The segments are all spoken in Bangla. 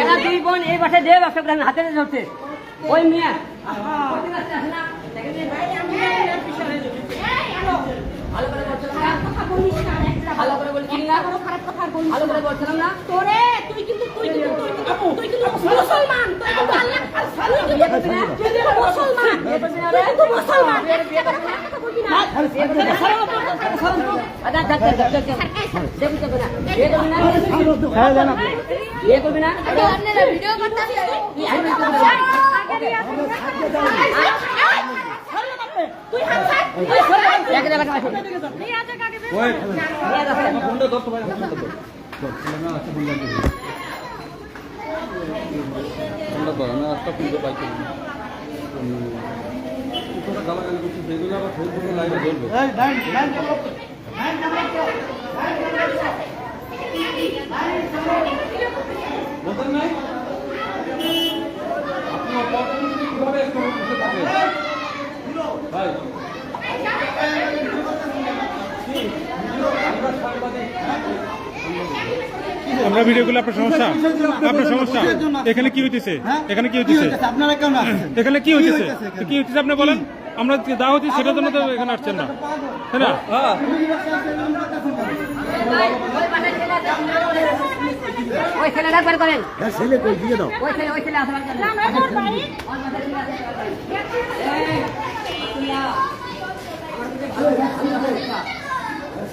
এরা দুই বোন এই বাসায় যে ব্যবসা করে হাতে ধরছে। ওই মেয়ে। ভালো করে বলছিলাম না ভালো করে বলছিলাম না ভালো করে বলছিলাম না তোরে তুই কিন্তু তুই কিন্তু তুই কিন্তু মুসলমান তুই কিন্তু আল্লাহ তুই কিন্তু মুসলমান তুই কিন্তু মুসলমান একটা কথা আমি একটা ফোনটা পাইছি গালাগালি করছিস, সেগুলো আবার ফেসবুকে লাইভে ধরবে। বোঝেন নাই আমরা সাংবাদিক আমরা ভিডিও করলে আপনার সমস্যা? আপনার সমস্যা? এখানে কি হইতেছে? এখানে কি হইতেছে? আপনারা আছেন এখানে কি হইতেছে? কি হইতেছে আপনি বলেন? আমরা যা হচ্ছে সেটার জন্য তো এখানে আসছেন না। তাই না? হ্যাঁ। ওই ছেলেটা একবার করেন। ছেলে কই? দিয়ে দাও। ওই ছেলে ওই ছেলে আসবার করেন না তোর বাড়ি দাদা একটু কি বলা একটু কি বলা একটু ভাই আমার বোন তোমার সাথে দাঁত থেকে দাঁত থেকে দূরে তোমার কি ওই ওই- ওর বোন মিয়া মানে বোন এই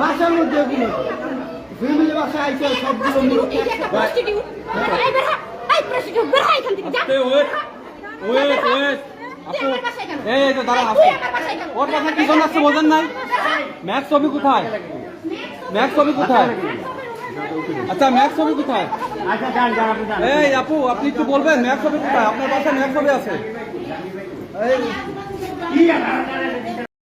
বাসার মধ্যে এগুলো। ফ্যামিলি বাসা আইছে সবগুলো মিলে একটা prostitute। এই বের এই prostitute, বের হ এখান থেকে, যা। Wait wait wait. তুই আমার বাসায় কেন? এই এই তো দাঁড়া আসো? ওর বাসা কি জন্য আসছে বোঝেন নাই? ম্যাক্স ছবি কোথায়? ম্যাক্স ছবি কোথায়? আচ্ছা ম্যাক্স ছবি কোথায়? এই আপু আপনি একটু বলবেন ম্যাক্স ছবি কোথায়? আপনার বাসায় ম্যাক্স ছবি আছে। এই